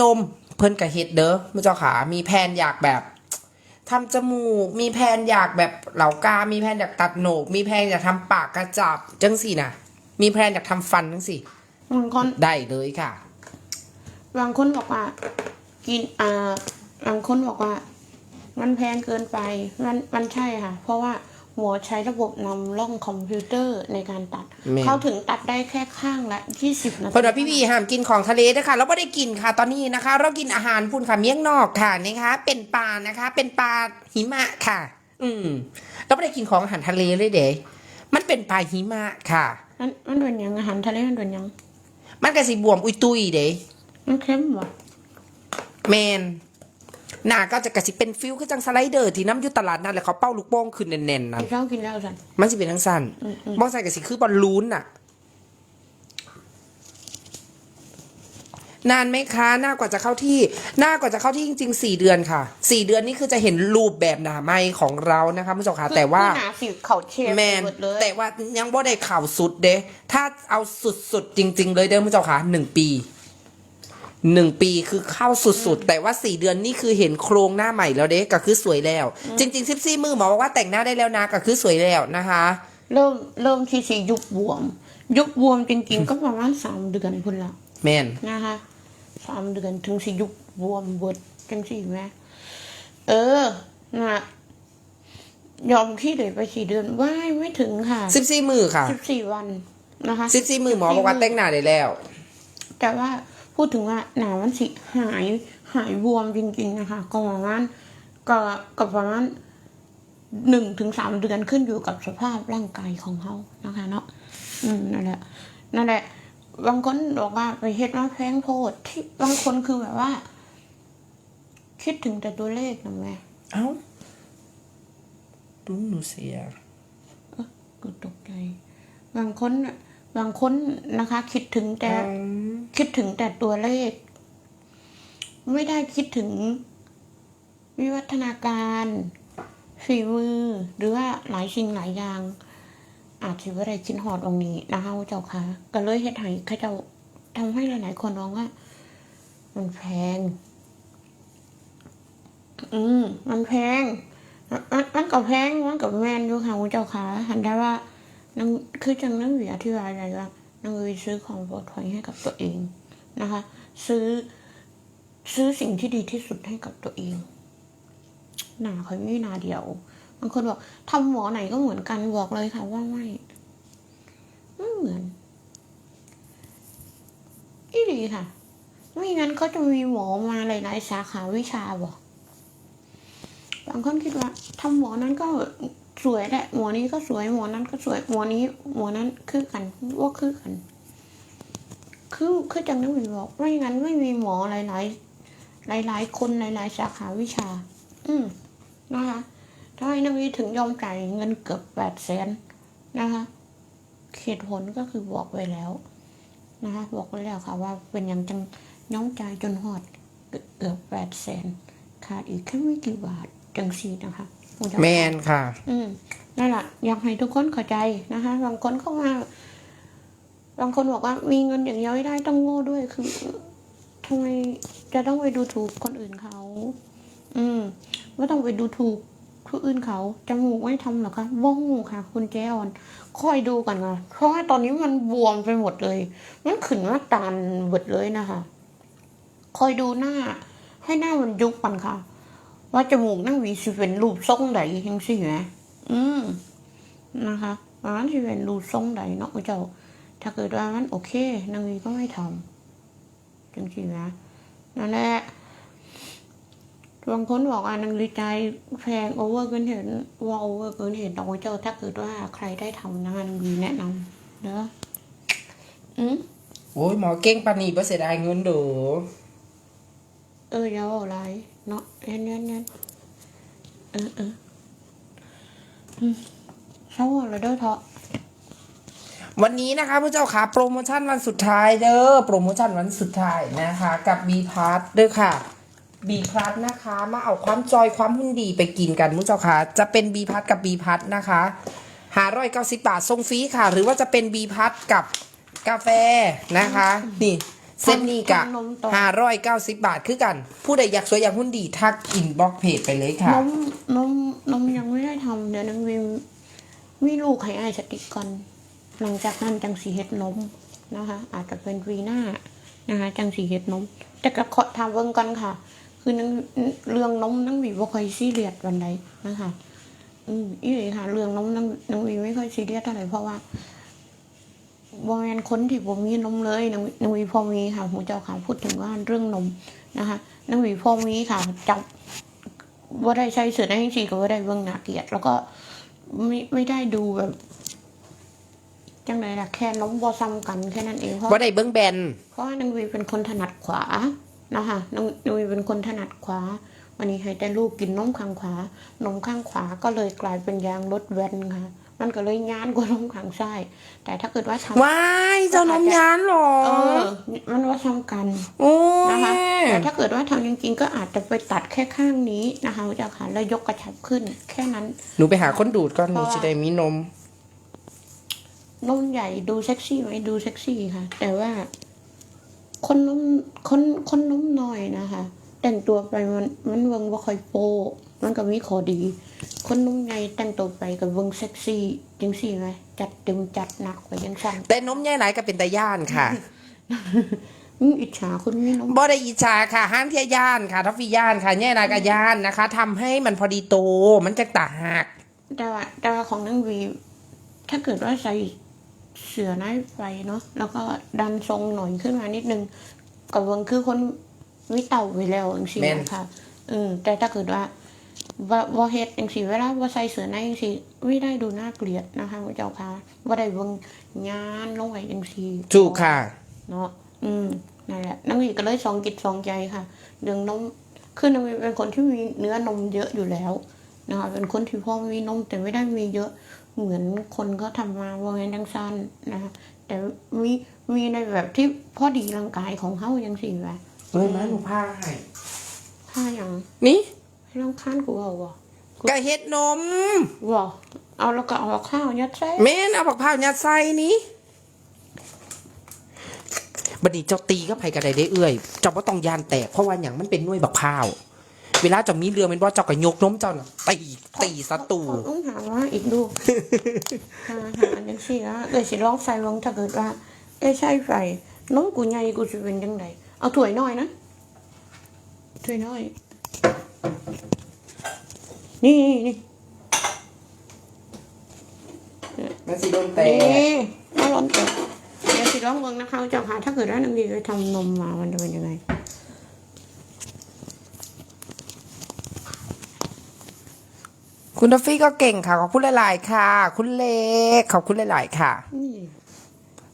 นมเพิ่นกับเฮ็ดเด้อมุเจ้าขา มีแผนอยากแบบทำจมูก มีแผนอยากแบบเหล่ากา มีแผนอยากตัดโหนก มีแผนอยากทำปากกระจับจังสี่นะมีแผนอยากทำฟันจังสี่บางคนได้เลยค่ะ บางคนบอกว่า กินอ่าบางคนบอกว่า มันแพงเกินไปมันมันใช่ค่ะ เพราะว่า หมอใช้ระบบนำร่องคอมพิวเตอร์ในการตัด แม่น เขาถึงตัดได้แค่ข้างละยี่สิบนาทีเพราะว่าพี่พีห้ามกินของทะเลด้วยค่ะเราไม่ได้กินค่ะ ตอนนี้นะคะ เรากินอาหารพุ่นค่ะเมี่ยงนอกค่ะนะคะ เป็นปลานะคะ เป็นปลาหิมะค่ะ อืมเราไม่ได้กินของอาหารทะเลเลยเด้มันเป็นปลาหิมะค่ะ มันมันเป็นหยังอาหารทะเลมันเป็นหยังมันก็สิบวมอุยตุยเด้มันเค็มบ่แมน หน้าก็จะกระสิเป็นฟิลคือจังสไลเดอร์ที่น้ำอยุตลาดนั่นแหละเขาเป้าลูกโป่งขึ้นแน่นๆนั่นไอ้เจ้ากินแล้วสัน มันสิเป็นทั้งสั้นอืมอืม บองใส่กระสิคือบอลลูนน่ะ นานไหมคะ หน้ากว่าจะเข้าที่ หน้ากว่าจะเข้าที่จริงๆสี่เดือนค่ะสี่เดือนนี่คือจะเห็นรูปแบบหนาไม้ของเรานะคะผู้ชมค่ะแต่ว่า คือหนาสิวเขาเชฟแมนหมดเลยแต่ว่ายังบ่ได้ข่าวสุดเด้ถ้าเอาสุดๆจริง ๆ เลยเด้อผู้ชมค่ะหนึ่งปี หนึ่งปีคือเข้าสุดๆ แต่ว่าสี่เดือนนี่คือเห็นโครงหน้าใหม่แล้วเด้ก็คือสวยแล้ว จริงๆซิบซี่มือหมอบอกว่าแต่งหน้าได้แล้วนะก็คือสวยแล้วนะคะ เริ่มเริ่มที่สียุบบวม ยุบบวมจริงๆ ก็ประมาณสามเดือนพุ่นละแมนนะคะสามเดือนถึงสิยุบบวมเบิดจังสี่แม่เออนะยอมที่เดี๋ยวไปสี่เดือนว่ายไม่ถึงค่ะซิบซี่มือค่ะสิบสี่วันนะคะซิบซี่มือหมอบอกว่าแต่งหน้าได้แล้ว แต่ว่า พูดถึงว่าหนามันสิหายหายบวมจริงๆนะคะก็ประมาณก็ก็ประมาณหนึ่งถึงสามเดือนขึ้นอยู่กับสภาพร่างกายของเขานะคะเนาะอืมนั่นแหละนั่นแหละบางคนบอกว่าไปเฮ็ดมาแพงโพดที่บางคนคือแบบว่า คิดถึงแต่ตัวเลขนะแม่เอ้าดูหนูเสียก็ตกใจ บางคนน่ะ บางคนนะคะ คิดถึงแต่คิดถึงแต่ตัวเลข ไม่ได้คิดถึง วิวัฒนาการฝีมือ หรือว่าหลายสิ่งหลายอย่าง อาจจะว่าได้คิดหอดตรงนี้นะคะเจ้าค่ะก็เลยเฮ็ดให้เขาเจ้าทำให้หลาย ๆ คนร้องว่า มันแพง อืม มันแพงมันมันมันก็แพง มันก็แมนอยู่ค่ะคุณเจ้าค่ะหันได้ว่า นังคือจังนังวีอธิบายอะไรว่านังวีซื้อของปลอดภัยให้กับตัวเองนะคะ ซื้อซื้อสิ่งที่ดีที่สุดให้กับตัวเอง หนาเขาไม่นาเดียวบางคนบอกทำหมอไหนก็เหมือนกันบอกเลยค่ะว่าไม่ไม่เหมือนอีดีค่ะไม่งั้นเขาจะมีหมอมาหลายๆสาขาวิชาบอกบางคนคิดว่าทำหมอนั้นก็ สวยแหละหมอนี้ก็สวยหมอนั้นก็สวยหมอนี้หมอนั้นคือกันว่าคือกัน คือคือจังนั้นมีบอกไม่งั้นไม่มีหมอหลายๆหลายๆคนหลายๆสาขาวิชา อืมนะคะถ้าให้นักวิถึงยอมจ่ายเงินเกือบแปดแสนนะคะเหตุผลก็คือบอกไว้แล้วนะคะบอกไว้แล้วค่ะว่าเป็นอย่างจังย้อมจ่ายจนหอดเกือบแปดแสนขาดอีกแค่ไม่กี่บาทจังสีนะคะ คงจะแมนค่ะ อืมนั่นแหละอยากให้ทุกคนเข้าใจนะคะ บางคนเข้ามาบางคนบอกว่ามีเงินอย่างเดียวไม่ได้ต้องโง่ด้วยคือทำไมจะต้องไปดูถูกคนอื่นเขา อืมไม่ต้องไปดูถูกผู้อื่นเขาจมูกไม่ทำหรอคะว่องค่ะ คุณแจออนคอยดูกันค่ะเพราะว่าตอนนี้มันบวมไปหมดเลย มันขึ้นมาตานหมดเลยนะคะ คอยดูหน้า ให้หน้ามันยุบกันค่ะ ว่าจมูกนั่งหวีสิเป็นรูปทรงใดยังสิไหมอืมนะคะมันสิเป็นรูปทรงใดเนาะเจ้า ถ้าเกิดว่ามันโอเคนางวีก็ไม่ทำจังสินะนั่นแหละบางคนบอกว่านางวีใจแพงโอเวอร์เกินเห็นว่าโอเวอร์เกินเห็นเอาไว้เจ้า ถ้าเกิดว่าใครได้ทำนะคะนางวีแนะนำเด้ออืมโอ้ยหมอเก่งปานนีบ่เสียดายเงินเด้อเอออย่าบอกอะไร เนาะเน้นเน้นเน้นเออเอออืมเศร้าแล้วเด้อเถอะวันนี้นะคะผู้เจ้าค่ะ โปรโมชั่นวันสุดท้ายเด้อโปรโมชั่นวันสุดท้ายนะคะ กับ B p a s เด้อค่ะ B p a s นะคะ มาเอาความจอยความหุ่นดีไปกินกันผู้เจ้าค่ะ จะเป็น B p a s กับ B p a s นะคะหาร้อยเก้าสิบบาทส่งฟรีค่ะ หรือว่าจะเป็น B p a s กับกาแฟนะคะ นี่ เส้นนี้กะทำนมต่อห้าร้อยเก้าสิบบาทคือกัน ผู้ใดอยากสวยอยากหุ่นดีทักอินบ็อกเพจไปเลยค่ะนมนมนมยังไม่ได้ทำเดี๋ยวนังวิมมีลูกให้ไอ้ายสติกก่อน หลังจากนั้นจังสีเฮ็ดนมนะคะ อาจจะเป็นวีหน้านะคะจังสีเฮ็ดนม แต่ก็ขอทำเบิ่งกันค่ะ คือนังเรื่องนมนังวีบ่ค่อยซีเรียสวันใดนะคะ อืมอีเลยค่ะ เรื่องนมนังนังวีไม่ค่อยซีเรียสเท่าไหร่เพราะว่า บ่แม่นคนที่บ่มีนมเลยนังนังวีพอมีค่ะหูเจ้าค่ะพูดถึงว่าเรื่องนมนะคะนังวีพอมีค่ะจับว่าได้ใช้เสือได้จริงๆก็ว่าได้เบื้องหนาเกลียดแล้วก็ไม่ไม่ได้ดูแบบจังไรล่ะแค่น้องบอซ้ำกันแค่นั้นเองเพราะว่าได้เบิ้งแบน เพราะว่านางวีเป็นคนถนัดขวานะคะนางนางวีเป็นคนถนัดขวาวันนี้ให้แต่ลูกกินนมข้างขวานมข้างขวาก็เลยกลายเป็นยางรถแวนค่ะ มันก็เลยงานกว่านมข้างซ้ายแต่ถ้าเกิดว่าทำว้ายเจ้านมยานเหรอเออมันว่าซ้ำกันโอ้นะคะยแต่ถ้าเกิดว่าทำจริงๆ ก็อาจจะไปตัดแค่ข้างนี้นะคะเจ้าค่ะแล้วยกกระชับขึ้น แค่นั้น หนูไปหาคนดูดก่อนหนูเพราะว่าจะได้มีนม นมใหญ่ดูเซ็กซี่ไหมดูเซ็กซี่ค่ะ แต่ว่า คนนมคนคนนมน้อยนะคะ แต่งตัวไปมันมันเวิงว่าคอยโป มันก็มีข้อดี คนนมใหญ่แต่งตัวไปกับเวิงเซ็กซี่จังสี่ไหมจัดเต็มจัดหนักไปยังสั่งแต่นมใหญ่หลายก็เป็นตาย่านค่ะอืมอิจฉาคุณมีนมบ่ได้อิจฉาค่ะห้างเทียย่านค่ะทัฟฟี่ย่านค่ะแย่นายกับย่านนะคะทำให้มันพอดีโตมันจะตาหักแต่ว่าแต่ว่าของนางวี ถ้าเกิดว่าใส่เสือน้ายไฟเนาะแล้วก็ดันทรงหน่อยขึ้นมานิดนึงกับเวิงคือคนวิเต่าไปแล้วจังซี่แม่นนะคะอืมแต่ถ้าเกิดว่า ว่าว่าเฮ็ดจังซี่เวลาว่าใส่เสือในจังซี่ไม่ได้ดูน่าเกลียดนะคะพระเจ้าค่ะว่าได้เบิ่งงานลงไว้จังซี่ถูกค่ะ เนาะอืมนั่นแหละนางวีก็เลยสองกิจสองใจค่ะเรื่องนมคือนางวีเป็นคนที่มีเนื้อนมเยอะอยู่แล้วนะคะเป็นคนที่พ่อมีนมแต่ไม่ได้มีเยอะเหมือนคนก็ทำมาว่างั้นทั้งสั้นนะคะแต่มีมีในแบบที่พอดีร่างกายของเขายังสี่แบบเอ้ยมาหนูผ้าให้ถ้าอย่างนี่ให้ ร่างค้านกูเอาวะกะเฮ็ดนมวะเอาแล้วก็เอาข้าวยัดใส่แม่นเอาผักพร้าวยัดใส่นี้บัดนี้เจ้าตีก็ไผกระไดได้เอื้อยเจ้าบ่ต้องยานแตกเพราะว่าอย่างมันเป็นหน่วยบักพร้าวเวลาเจ้ามีเรือเป็นว่าเจ้าก็ยกนมเจ้าน่ะตีตีศัตรูขอต้องหาว่าอีกดูหาหาอันยังสี่ละเลยสิลองใส่ลงถ้าเกิดว่าเอ้ใช่ใส่น้องกูใหญ่กูจะเป็นยังไงเอาถ้วยน้อยนะถ้วยน้อย นี่นี่มันสิโดนแตเอ๊กะร้อนเกิดเดี๋ยวสิร้องเมืองนะคะเจ้าค่ะ ถ้าเกิดว่านังดีไปทำนมมามันจะเป็นยังไงคุณทัฟฟี่ก็เก่งค่ะขอบคุณหลายๆค่ะ คุณเล็กขอบคุณหลายๆค่ะนี่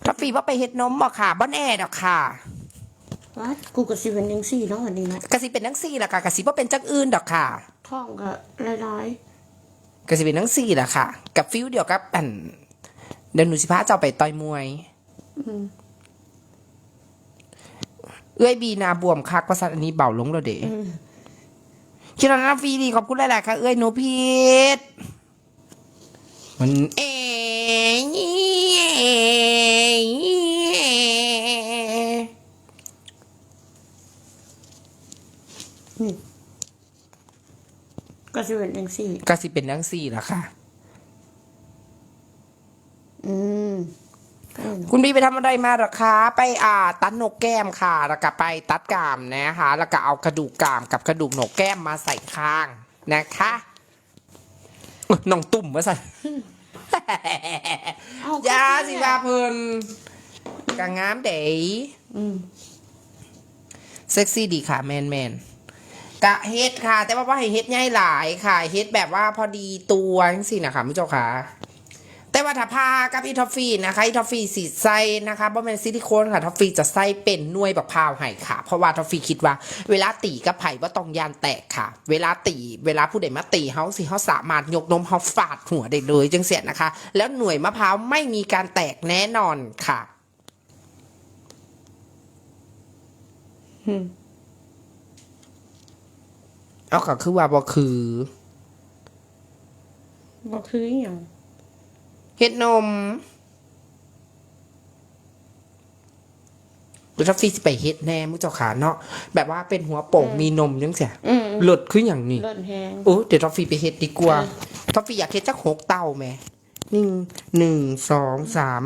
ทัฟฟี่ว่าไปเฮ็ดนมบ่ค่ะบ้านแอดอกค่ะ วัดกูก็สิเป็นยังสี่เนาะวันนี้นะกะสิเป็นนังซี่ล่ะค่ะกะสิว่าเป็นจักอื่นดอกค่ะท้องก็ลายกะสิเป็นนังซี่ล่ะค่ะ กับฟิวเดียวกับอันเดี๋ยวหนูสิพาเจ้าไปต่อยมวย ๆอืมเอื้อยบีนาบวมคักว่าสัตว์อันนี้เบาลงแล้วเด้อืมคิดว่านาฟรีดีขอบคุณหลายๆค่ะ เอื้อยหนูพีดมันเอ๋ย นี่ ก็สิเป็นยังสี่กะสิเป็นนังซี่ล่ะค่ะ อืมก็เนาะคุณบีไปทำอะไรมาหรอคะ ไปอ่า ตัดหนกแก้มค่ะ แล้วก็ไปตัดกรามนะคะ แล้วก็เอากระดูกกรามกับกระดูกหนกแก้มมาใส่ข้างนะคะอุ๊ยน้องตุ่มมาใส่เอ้ายาสิว่าเพิ่นกางงามเด๋อืมเซ็กซี่ดีค่ะ แมนแมน กะเฮ็ดค่ะ แต่ว่าว่าให้เฮ็ดง่ายหลายค่ะเฮ็ดแบบว่าพอดีตัวจังสินะคะมุเจ้าค่ะแต่ว่าถ้าพากับอีทอฟฟี่นะคะอีทอฟฟี่สีไส้นะคะบ่แม่นซิลิโคนค่ะทอฟฟี่จะไส้เป็นน่วยบักพาวให้ค่ะ เพราะว่าทอฟฟี่คิดว่า เวลาตีกับไผ่ว่าต้องยานแตกค่ะ เวลาตี เวลาผู้ใดมาตีเฮาสิเฮาสามารถยกนมเฮาฟาดหัวได้เลยจังเสียนะคะ แล้วหน่วยมะพร้าวไม่มีการแตกแน่นอนค่ะอืม เอาก็คือว่าบ่คือก็คืออหย่างเฮ็ดนมกูทัฟฟี่สิไปเฮ็ดแน่มุเจ้าขาเนาะแบบว่าเป็นหัวโป่งมีนมยังเสียอืมหลุดขึ้นอย่างนี้เลิศแหงโอ้เดี๋ยวทอฟฟี่ไปเฮ็ดดีกว่าเออทอฟฟี่อยากเฮ็ดจักหกเต้าแหม่หนึ่งหนึ่งสองสาม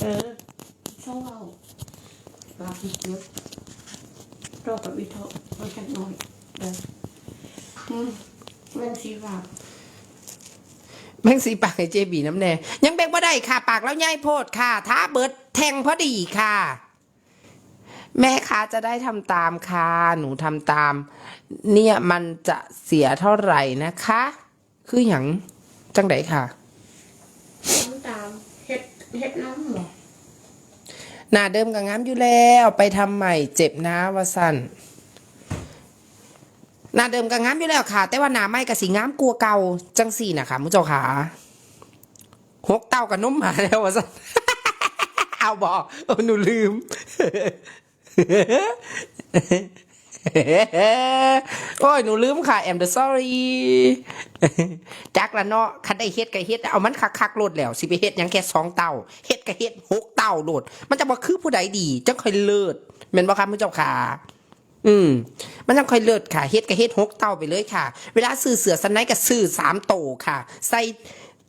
เออเศร้าเอาปลาพิเยอะรอกับวิโทมันจะน้อย เอออืมเรื่องสีฝากแม่งสีปากให้เจบีน้ำแน่ยังแบ่งบ่ได้ค่ะ ปากแล้วย่ายโพดค่ะท้าเบิดแทงพอดีค่ะ แม่ค้าจะได้ทำตามค่ะ หนูทำตาม เนี่ยมันจะเสียเท่าไหร่นะคะ คืออย่างจังไดค่ะน้ำตามเฮ็ดเฮ็ดน้ำเหรอหน้าเดิมกับงามอยู่แล้ว ไปทำใหม่เจ็บนะว่าสั้น หน้าเดิมกับงามอยู่แล้วค่ะ แต่ว่าหน้าใหม่กับสีงามกลัวเก่าจังสี่นะคะมุเจ้าขาหกเต้ากับนุ่มหมาแล้วว่าสั้นเอาบอกเอาหนูลืมโอ้ยหนูลืมค่ะ I'm the sorry จักละเนาะคันได้เฮ็ดก็เฮ็ดเอามันคักๆโลดแล้วสิไปเฮ็ดยังแค่สองเต้าเฮ็ดก็เฮ็ดหกเต้าโลด มันจะบ่คือผู้ใดดีจังค่อยเลิศแม่นบ่ครับผู้เจ้าค่ะ อืม มันจังค่อยเลิศค่ะเฮ็ดก็เฮ็ดหกเต้าไปเลยค่ะ เวลาซื้อเสือสไนก็ซื้อสามโตค่ะ ใส่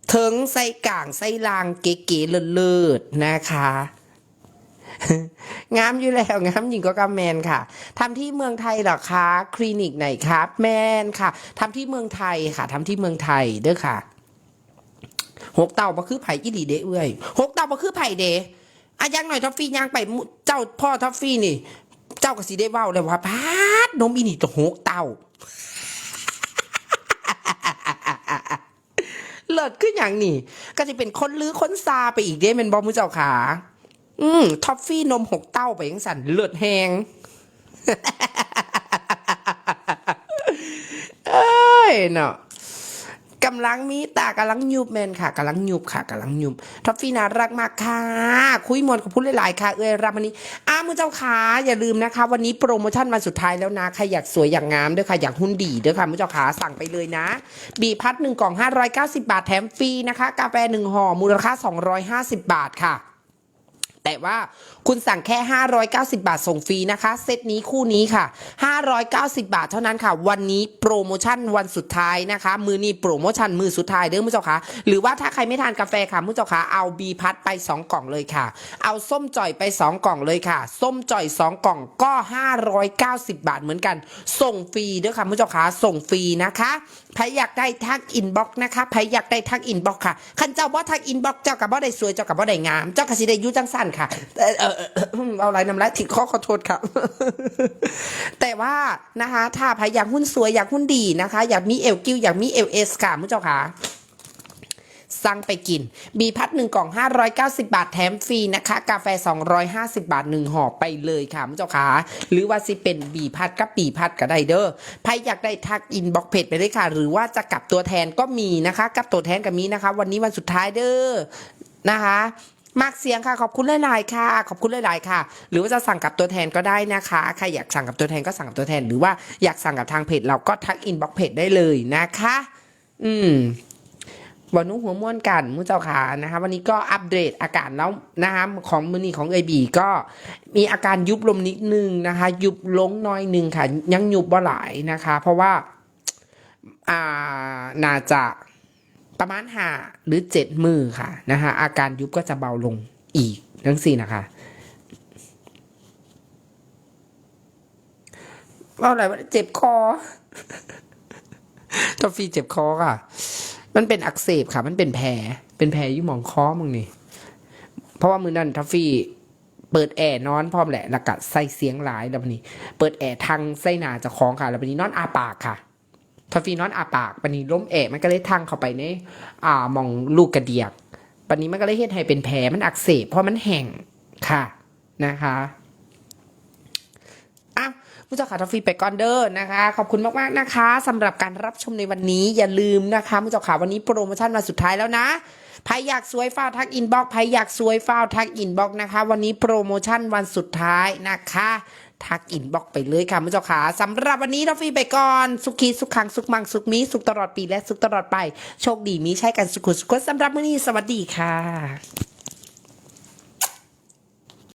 เถิงใส่กลางใส่ลางเก๋ๆเลิศๆนะคะงามอยู่แล้วงามยิงก็กำแมนค่ะทำที่เมืองไทยหรอคะคลินิกไหนครับ แมนค่ะทำที่เมืองไทยค่ะทำที่เมืองไทยเด้อค่ะหกเต่าบ่คือไผ่อีหลีเด้เอ้ยหกเต่าบ่คือไผ่เด้อะยังหน่อยท็อฟฟี่ย่างไปเจ้าพ่อท็อฟฟี่นี่ เจ้าก็สิได้เว้าเลยว่าพาดนมอีนี่ตัวหกเต่าเลิศขึ้นอย่างนี่ก็จะเป็นคนลือคนซาไปอีกเด้เป็นบอมือเจ้าขา อืมท็อฟฟี่นมหกเต้าไปยังสันเลือดแหงเอ้ยเนาะ กำลังมีตากำลังยุบแมนค่ะกำลังยุบค่ะกำลังยุบท็อฟฟี่น่ารักมากค่ะ คุยมวนกับพูดหลายๆค่ะ เอ้ยรับวันนี้อ้ามือเจ้าขาอย่าลืมนะคะ วันนี้โปรโมชั่นวันสุดท้ายแล้วนะใครอยากสวยอยากงามด้วยค่ะอยากหุ่นดีด้วยค่ะมือเจ้าขาสั่งไปเลยนะ บีพัดหนึ่งกล่อง 590 บาทแถมฟรีนะคะ กาแฟหนึ่งห่อมูลค่า 250 บาทค่ะ แต่ว่าคุณสั่งแค่ 590 บาทส่งฟรีนะคะ เซตนี้คู่นี้ค่ะ 590 บาทเท่านั้นค่ะ วันนี้โปรโมชั่นวันสุดท้ายนะคะ มือนี้โปรโมชั่นมือสุดท้ายเด้อมุเจ้าค่ะหรือว่าถ้าใครไม่ทานกาแฟค่ะมุเจ้าค่ะเอาบีพัดไป 2 กล่องเลยค่ะ เอาส้มจ่อยไป 2 กล่องเลยค่ะ ส้มจ่อย 2 กล่องก็ 590 บาทเหมือนกัน ส่งฟรีเด้อค่ะมุเจ้าค่ะส่งฟรีนะคะใครอยากได้ทักอินบ็อกนะคะใครอยากได้ทักอินบ็อกค่ะคันเจ้าบ่ทักอินบ็อกเจ้ากับบ่ได้สวยเจ้ากับบ่ได้งาม เจ้าก็สิได้ยุจังสั้นค่ะเออเออเอาอะไรนำไรถิดข้อขอโทษครับแต่ว่านะคะ ถ้าใครอยากหุ้นสวยอยากหุ้นดีนะคะ อยากมีเอลกิ้วอยากมีเอลเอสค่ะมุเจ้าค่ะสั่งไปกินบีพัดหนึ่งกล่อง 590 บาทแถมฟรีนะคะ กาแฟ 250 บาทหนึ่งห่อไปเลยค่ะมุเจ้าขาหรือว่าสิเป็นบีพัดกับปีพัดก็ได้เด้อใครอยากได้ทักอินบ็อกเพจไปเลยค่ะ หรือว่าจะกลับตัวแทนก็มีนะคะกลับตัวแทนก็มีนะคะ วันนี้วันสุดท้ายเด้อนะคะ มากเสียงค่ะขอบคุณหลายๆค่ะ ขอบคุณหลายๆค่ะ หรือว่าจะสั่งกับตัวแทนก็ได้นะคะใครอยากสั่งกับตัวแทนก็สั่งกับตัวแทน หรือว่าอยากสั่งกับทางเพจเราก็ทักอินบ็อกเพจได้เลยนะคะ อืมวันนุหัวม่วนกันมุ้เจ้าขานะคะ วันนี้ก็อัปเดตอาการแล้วนะคะของมือนีของเอบีก็มีอาการยุบลมนิดนึงนะคะ ยุบลงน้อยหนึ่งค่ะ ยังยุบบ่หลายนะคะ เพราะว่า อ่าน่าจะ ประมาณห้าหรือเจ็ดมือค่ะนะคะอาการยุบก็จะเบาลงอีกทั้งสี่นะคะว่าอะไรวะเจ็บคอทอฟี่เจ็บคอค่ะ มันเป็นอักเสบค่ะ มันเป็นแผล เป็นแผลยุ่หมองคอมึงนี่ เพราะว่ามือนั่นทัฟฟี่เปิดแอร์นอนพร้อมแหละแล้วก็ใส่เสียงหลายแล้วบัดนี้ เปิดแอร์ทางไส้หนาจะคล้องค่ะ แล้วบัดนี้นอนอาปากค่ะ ทัฟฟี่นอนอาปากบัดนี้ล้มแอร์มันก็เลยทังเข้าไปในอ่ามองลูกกระเดียกบัดนี้มันก็เลยเฮ็ดให้เป็นแผลมันอักเสบเพราะมันแห้งค่ะนะคะอ้าวผู้จัดขาทอฟฟี่ไปก่อนเด้อนะคะ ขอบคุณมากๆนะคะสำหรับการรับชมในวันนี้อย่าลืมนะคะผู้จัดขาวันนี้โปรโมชั่นมาสุดท้ายแล้วนะใครอยากสวยฟ้าทักอินบ็อกใครอยากสวยฟ้าทักอินบ็อกนะคะ วันนี้โปรโมชั่นวันสุดท้ายนะคะ ทักอินบ็อกไปเลยค่ะผู้จัดขาสำหรับวันนี้ทอฟฟี่ไปก่อน สุขีสุขขังสุขมังสุขมีสุขตลอดปีและสุขตลอดไป โชคดีมีใช้กันสุขสุขสำหรับวันนี้สวัสดีค่ะ